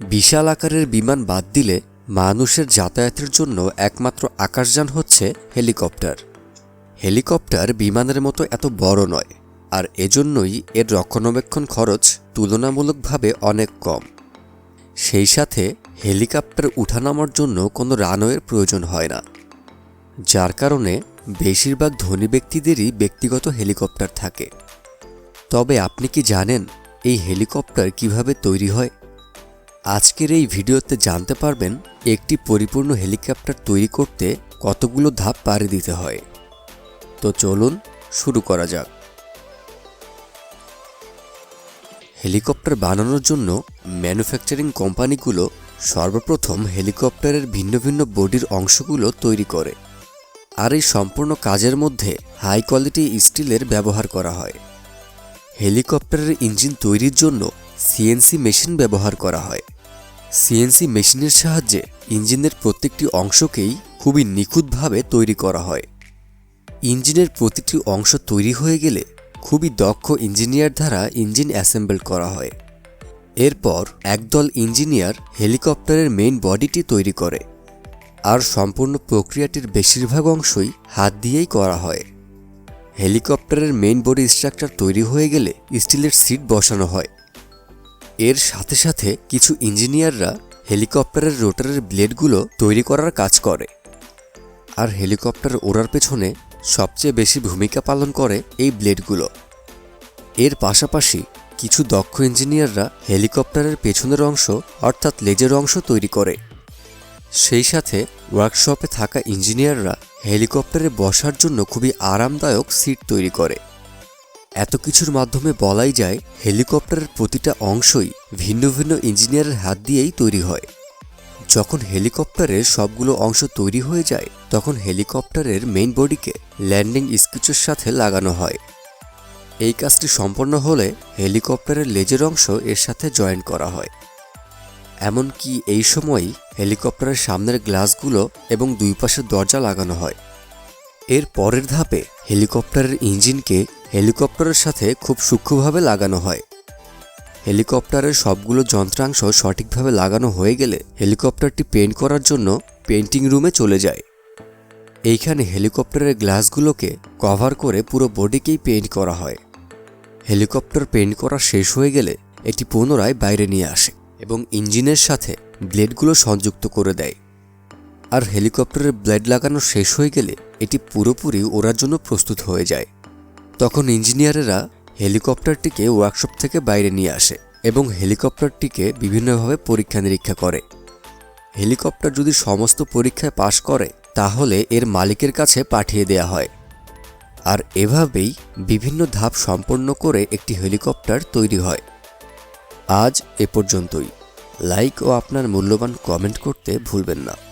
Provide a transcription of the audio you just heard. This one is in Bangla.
বিশাল আকারের বিমান বাদ দিলে মানুষের যাতায়াতের জন্য একমাত্র আকাশযান হচ্ছে হেলিকপ্টার। হেলিকপ্টার বিমানের মতো এত বড় নয়, আর এজন্যই এর রক্ষণাবেক্ষণ খরচ তুলনামূলকভাবে অনেক কম। সেই সাথে হেলিকপ্টার উঠানামার জন্য কোনো রানওয়ের প্রয়োজন হয় না, যার কারণে বেশিরভাগ ধনী ব্যক্তিদেরই ব্যক্তিগত হেলিকপ্টার থাকে। তবে আপনি কি জানেন এই হেলিকপ্টার কীভাবে তৈরি হয়? আজকের এই ভিডিওতে জানতে পারবেন একটি পরিপূর্ণ হেলিকপ্টার তৈরি করতে কতগুলো ধাপ পাড়ি দিতে হয়। তো চলুন শুরু করা যাক। হেলিকপ্টার বানানোর জন্য ম্যানুফ্যাকচারিং কোম্পানিগুলো সর্বপ্রথম হেলিকপ্টারের ভিন্ন ভিন্ন বডির অংশগুলো তৈরি করে আর এই সম্পূর্ণ কাজের মধ্যে হাই কোয়ালিটি স্টিলের ব্যবহার করা হয়। হেলিকপ্টারের ইঞ্জিন তৈরির জন্য সিএনসি মেশিন ব্যবহার করা হয়। সিএনসি মেশিনের সাহায্যে ইঞ্জিনের প্রত্যেকটি অংশকেই খুবই নিখুঁতভাবে তৈরি করা হয়। ইঞ্জিনের প্রতিটি অংশ তৈরি হয়ে গেলে খুবই দক্ষ ইঞ্জিনিয়ার দ্বারা ইঞ্জিন অ্যাসেম্বল করা হয়। এরপর একদল ইঞ্জিনিয়ার হেলিকপ্টারের মেইন বডিটি তৈরি করে। আর সম্পূর্ণ প্রক্রিয়াটির বেশিরভাগ অংশই হাত দিয়েই করা হয়। হেলিকপ্টারের মেইন বডি স্ট্রাকচার তৈরি হয়ে গেলে স্টিলের সিট বসানো হয়। এর সাথে সাথে কিছু ইঞ্জিনিয়াররা হেলিকপ্টারের রোটারের ব্লেডগুলো তৈরি করার কাজ করে। আর হেলিকপ্টার ওড়ার পেছনে সবচেয়ে বেশি ভূমিকা পালন করে এই ব্লেডগুলো। এর পাশাপাশি কিছু দক্ষ ইঞ্জিনিয়াররা হেলিকপ্টারের পেছনের অংশ, অর্থাৎ লেজের অংশ তৈরি করে। সেই সাথে ওয়ার্কশপে থাকা ইঞ্জিনিয়াররা হেলিকপ্টারে বসার জন্য খুবই আরামদায়ক সিট তৈরি করে। এত কিছুর মাধ্যমে বলাই যায় হেলিকপ্টারের প্রতিটা অংশই ভিন্ন ভিন্ন ইঞ্জিনিয়ারের হাত দিয়েই তৈরি হয়। যখন হেলিকপ্টারের সবগুলো অংশ তৈরি হয়ে যায়, তখন হেলিকপ্টারের মেইন বডিকে ল্যান্ডিং স্কিচের সাথে লাগানো হয়। এই কাজটি সম্পন্ন হলে হেলিকপ্টারের লেজের অংশ এর সাথে জয়েন করা হয়। এমনকি এই সময়ই হেলিকপ্টারের সামনের গ্লাসগুলো এবং দুই পাশের দরজা লাগানো হয়। এর পরের ধাপে হেলিকপ্টারের ইঞ্জিনকে হেলিকপ্টারের সাথে খুব সূক্ষ্মভাবে লাগানো হয়। হেলিকপ্টারের সবগুলো যন্ত্রাংশ সঠিকভাবে লাগানো হয়ে গেলে হেলিকপ্টারটি পেন্ট করার জন্য পেন্টিং রুমে চলে যায়। এইখানে হেলিকপ্টারের গ্লাসগুলোকে কভার করে পুরো বডিকেই পেন্ট করা হয়। হেলিকপ্টার পেন্ট করা শেষ হয়ে গেলে এটি পুনরায় বাইরে নিয়ে আসে এবং ইঞ্জিনের সাথে ব্লেডগুলো সংযুক্ত করে দেয়। আর হেলিকপ্টারের ব্লেড লাগানো শেষ হয়ে গেলে এটি পুরোপুরি ওড়ার জন্য প্রস্তুত হয়ে যায়। তখন ইঞ্জিনিয়ারেরা হেলিকপ্টারটিকে ওয়ার্কশপ থেকে বাইরে নিয়ে আসে এবং হেলিকপ্টারটিকে বিভিন্নভাবে পরীক্ষা নিরীক্ষা করে। হেলিকপ্টার যদি সমস্ত পরীক্ষায় পাশ করে, তাহলে এর মালিকের কাছে পাঠিয়ে দেয়া হয়। আর এভাবেই বিভিন্ন ধাপ সম্পন্ন করে একটি হেলিকপ্টার তৈরি হয়। আজ এ পর্যন্তই। লাইক ও আপনার মূল্যবান কমেন্ট করতে ভুলবেন না।